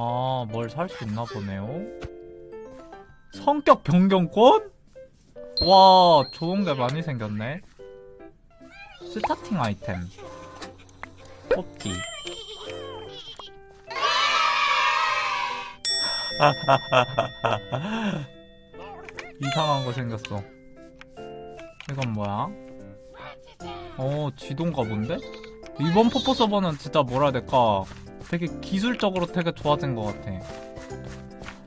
아, 뭘 살 수 있나 보네요. 성격 변경권? 와, 좋은 게 많이 생겼네. 스타팅 아이템. 뽑기. 이상한 거 생겼어. 이건 뭐야? 어, 지도인가 본데? 이번 포포 서버는 진짜 뭐라 해야 될까? 되게 기술적으로 되게 좋아진 것 같아.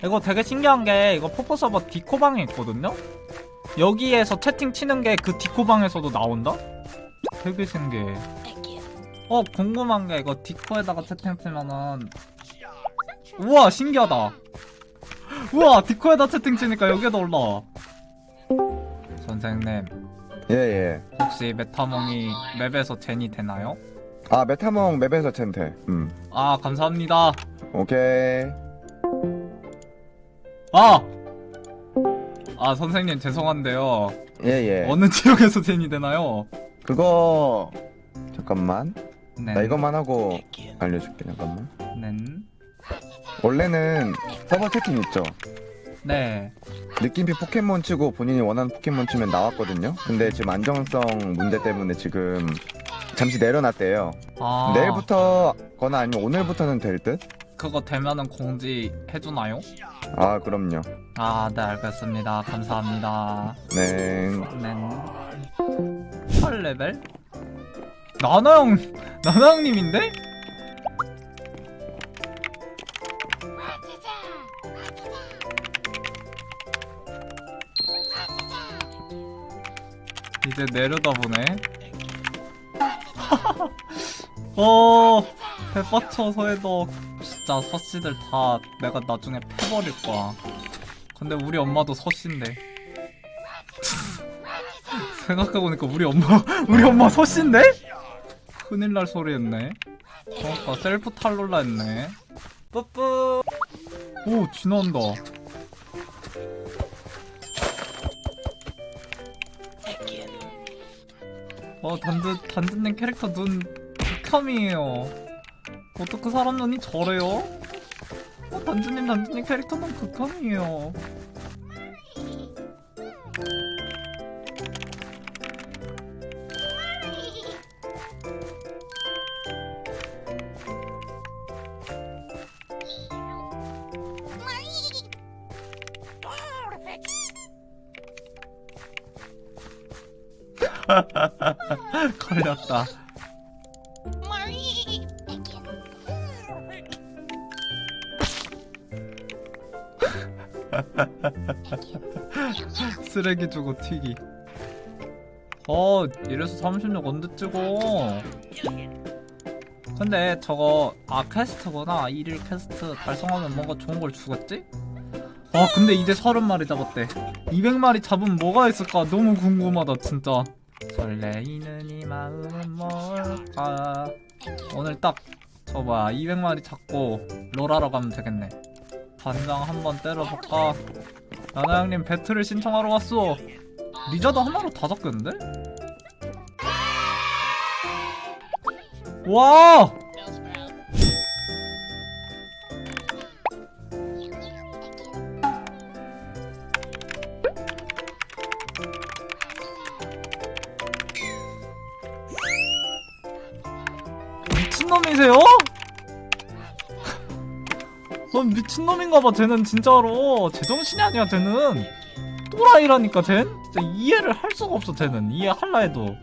이거 되게 신기한 게 이거 포포 서버 디코방에 있거든요? 여기에서 채팅 치는 게 그 디코방에서도 나온다? 되게 신기해. 어, 궁금한 게 이거 디코에다가 채팅 치면은 우와, 신기하다. 우와, 디코에다 채팅 치니까 여기에도 올라와. 선생님, 예, 예. 혹시 메타몽이 맵에서 제니 되나요? 아, 메타몽 맵에서 챈테. 음. 아, 감사합니다. 오케이. 아! 아, 선생님 죄송한데요. 예, 예. 어느 지역에서 제니 되나요? 그거 잠깐만. 네. 나 이것만 하고 알려줄게. 잠깐만. 네. 원래는 서버 채팅 있죠. 네. 느낌표 포켓몬 치고 본인이 원하는 포켓몬 치면 나왔거든요. 근데 지금 안정성 문제 때문에 지금 잠시 내려놨대요. 아. 내일부터거나 아니면 오늘부터는 될 듯? 그거 되면은 공지 해주나요? 아, 그럼요. 아, 네, 알겠습니다. 감사합니다. 네. 네. 8레벨? 나나형, 나나형님인데? 이제 내려다 보네. 어, 대빠쳐서 해도 진짜 서씨들 다 내가 나중에 패버릴 거야. 근데 우리 엄마도 서씨인데. 생각해보니까 우리 엄마, 우리 엄마 서씨인데? 큰일 날 소리 했네. 그러니까 셀프 탈롤라 했네. 뿌뿌. 오, 지나온다. 어, 단드, 단드님 캐릭터 눈 극혐이에요. 어떻게 사람 눈이 저래요? 어, 단드님, 단드님 캐릭터 눈 극혐이에요. 걸렸다. 쓰레기 주고 튀기. 어, 이래서 36 언제 찍어? 근데 저거 아 퀘스트구나. 1일 퀘스트 달성하면 뭔가 좋은 걸 주겠지? 아 근데 이제 30마리 잡았대. 200마리 잡으면 뭐가 있을까? 너무 궁금하다 진짜. 설레이는 이 마음은 뭘까? 오늘 딱저 뭐야 200마리 잡고 롤하러 가면 되겠네. 반장 한번 때려볼까? 나나 형님 배틀을 신청하러 왔어. 리자드 하나로 다 잡겠는데? 와! 미친놈이세요? 넌 미친놈인가봐 쟤는 진짜로. 제정신이 아니야 쟤는. 또라이라니까 쟤는 진짜 이해를 할 수가 없어 쟤는. 이해할라 해도.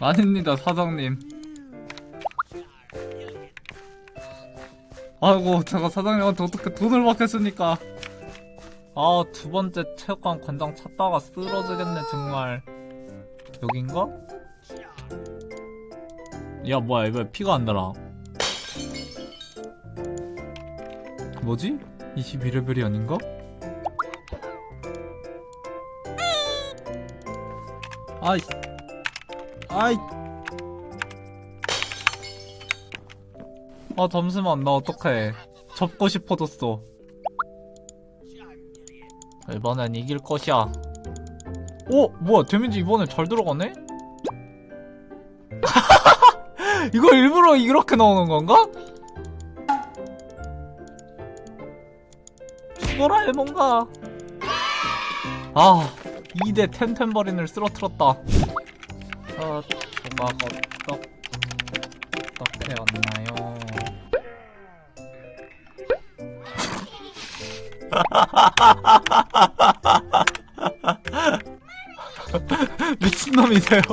아닙니다 사장님 아이고 제가 사장님한테 어떻게 돈을 받겠습니까 아 두 번째 체육관 관장 찾다가 쓰러지겠네 정말 여긴가? 야 뭐야 왜 피가 안 달아 뭐지? 22레벨이 아닌가? 아이 아이 아 잠시만 나 어떡해 접고 싶어졌어 이번엔 이길 것이야. 오 뭐야 데미지 이번에 잘 들어가네? 이거 일부러 이렇게 나오는 건가? 죽어라 해몽가. 아 2대 템템버린을 쓰러뜨렸다. 어, 조각 어떡 어떻게 왔나요? 미친놈이세요?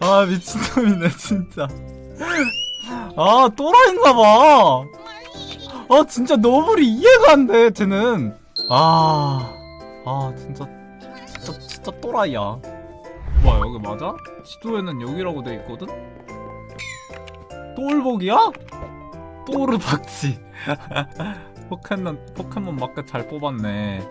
아 미친놈이네 진짜 아 또라이인가봐 아 진짜 너블이 이해가 안돼 쟤는 아, 아 진짜 진짜 진짜 또라이야 뭐야 여기 맞아? 지도에는 여기라고 돼 있거든? 똘복이야? 또르 박쥐 포켓몬 포켓몬 마크 잘 뽑았네.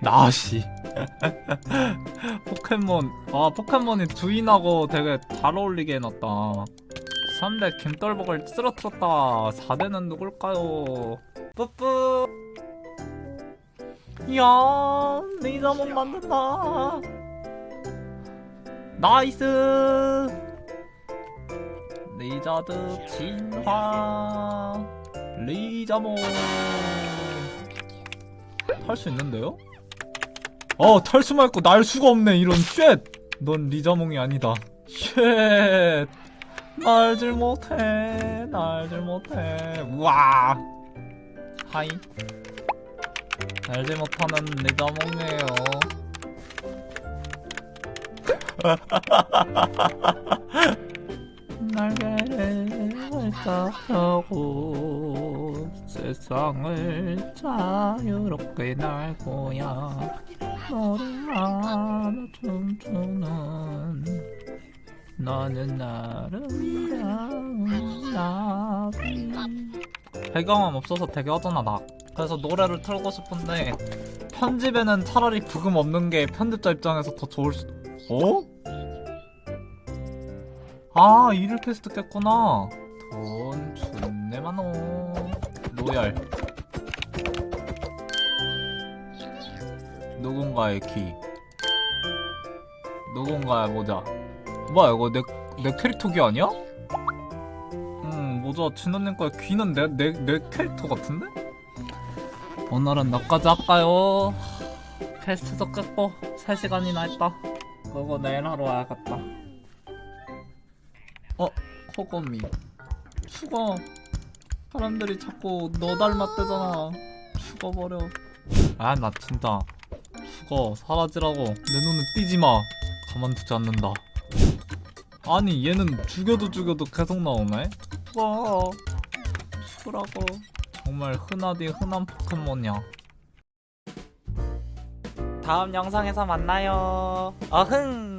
나시. 포켓몬. 아 포켓몬이 주인하고 되게 잘 어울리게 해놨다. 3대 김떨복을 쓰러뜨렸다. 4대는 누굴까요? 뿌뿌. 이야 레이저몬 만든다. 나이스 리자드 진화. 리자몬. 탈수 있는데요? 어탈 수만 있고 날 수가 없네 이런 쉣넌 리자몽이 아니다. 쉣! 날질 못해 날질 못해. 우와! 하이. 날질 못하는 리자몽이에요 날개를 펴고 세상을 자유롭게 날고야. 노래하며 춤추는 너는 아름다운 배경음 없어서 되게 허전하다. 그래서 노래를 틀고 싶은데 편집에는 차라리 부금 없는 게 편집자 입장에서 더 좋을 수... 어? 아 이를 퀘스트 깼구나. 돈 존내 많어. 로얄. 누군가의 키. 누군가의 모자. 뭐야 이거 내, 내 캐릭터 귀 아니야? 음 모자 진원님 거의 귀는 내, 내, 내 캐릭터 같은데? 오늘은 너까지 할까요? 퀘스트도 깼고 3시간이나 했다. 그거 내일 하러 와야겠다 어? 코거미. 죽어. 사람들이 자꾸 너 닮았대잖아. 죽어버려. 아 나 진짜 죽어. 사라지라고. 내 눈에 띄지마. 가만두지 않는다. 아니 얘는 죽여도 죽여도 계속 나오네? 죽어 죽으라고. 정말 흔하디 흔한 포켓몬이야. 다음 영상에서 만나요. 어흥